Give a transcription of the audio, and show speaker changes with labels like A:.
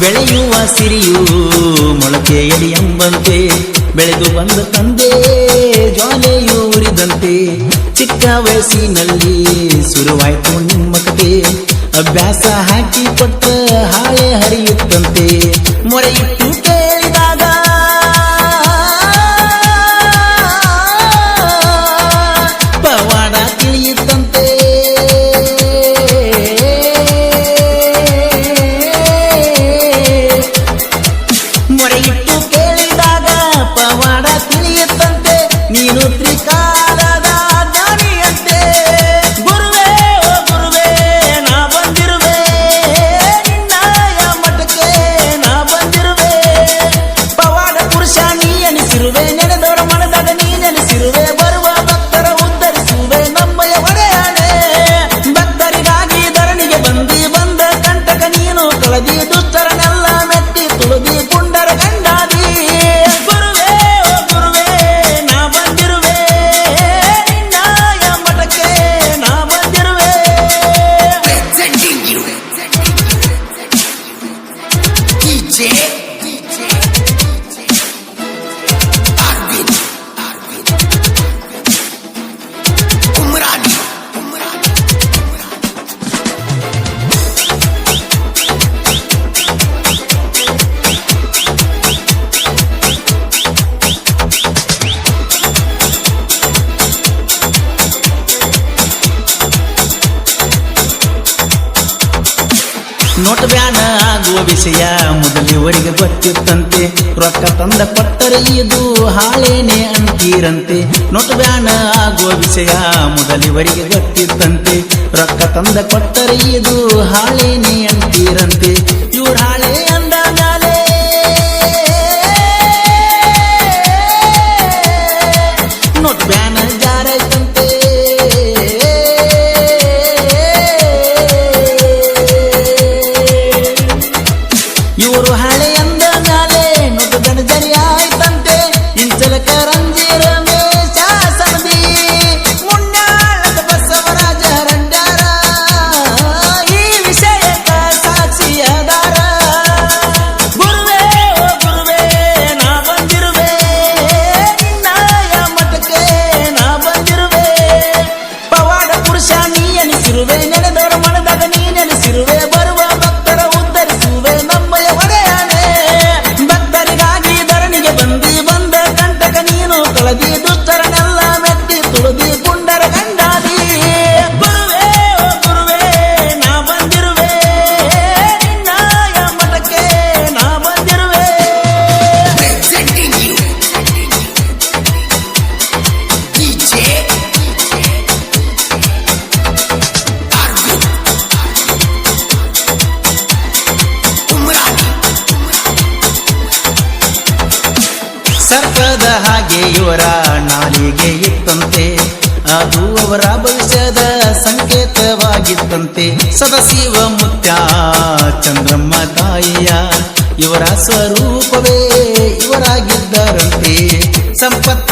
A: ಬೆಳೆಯುವ ಸಿರಿಯು ಮೊಳಕೆಯಡಿ ಎಂಬಂತೆ, ಬೆಳೆದು ಬಂದ ತಂದೆ ಜ್ವಾಲೆಯು ಉರಿದಂತೆ, ಚಿಕ್ಕ ವಯಸ್ಸಿನಲ್ಲಿ ಶುರುವಾಯ್ತು ನಿಮ್ಮ ಕತೆ. ಅಭ್ಯಾಸ ಹಾಕಿ ಕೊಟ್ಟ ಹಾಳೆ ಹರಿಯುತ್ತಂತೆ ಮೊರೆಯಿಟ್ಟು ನೋಟ್ ಬ್ಯಾನ ಆಗುವ ವಿಷಯ ಮೊದಲಿವರಿಗೆ ಗೊತ್ತಿತ್ತಂತೆ. ರೊಕ್ಕ ತಂದ ಕೊಟ್ಟರೆ ಇದು ಹಾಳೇನೆ ಅಂತೀರಂತೆ. ನೋಟ್ ಬ್ಯಾನ ಆಗುವ ವಿಷಯ ಮೊದಲಿವರಿಗೆ ಗೊತ್ತಿತ್ತಂತೆ. ರೊಕ್ಕ ತಂದ ಕೊಟ್ಟರೆ ಇದು ಹಾಳೇನೆ ಅಂತೀರಂತೆ. ಇವ್ರ ಹಾಳೆ ಅಂದ ನೋಟ್ ಬ್ಯಾನ ಜಾರೈತಂತೆ ಸರ್ಪದ ಹಾಗೆ ಇವರ ನಾಲಿಗೆ ಇತ್ತಂತೆ. ಅದು ಅವರ ಭವಿಷ್ಯದ ಸಂಕೇತವಾಗಿತ್ತಂತೆ. ಸದಾಶಿವ ಮುತ್ಯ ಚಂದ್ರಮ್ಮ ತಾಯಿಯ ಇವರ ಸ್ವರೂಪವೇ ಇವರಾಗಿದ್ದರಂತೆ. ಸಂಪತ್ತ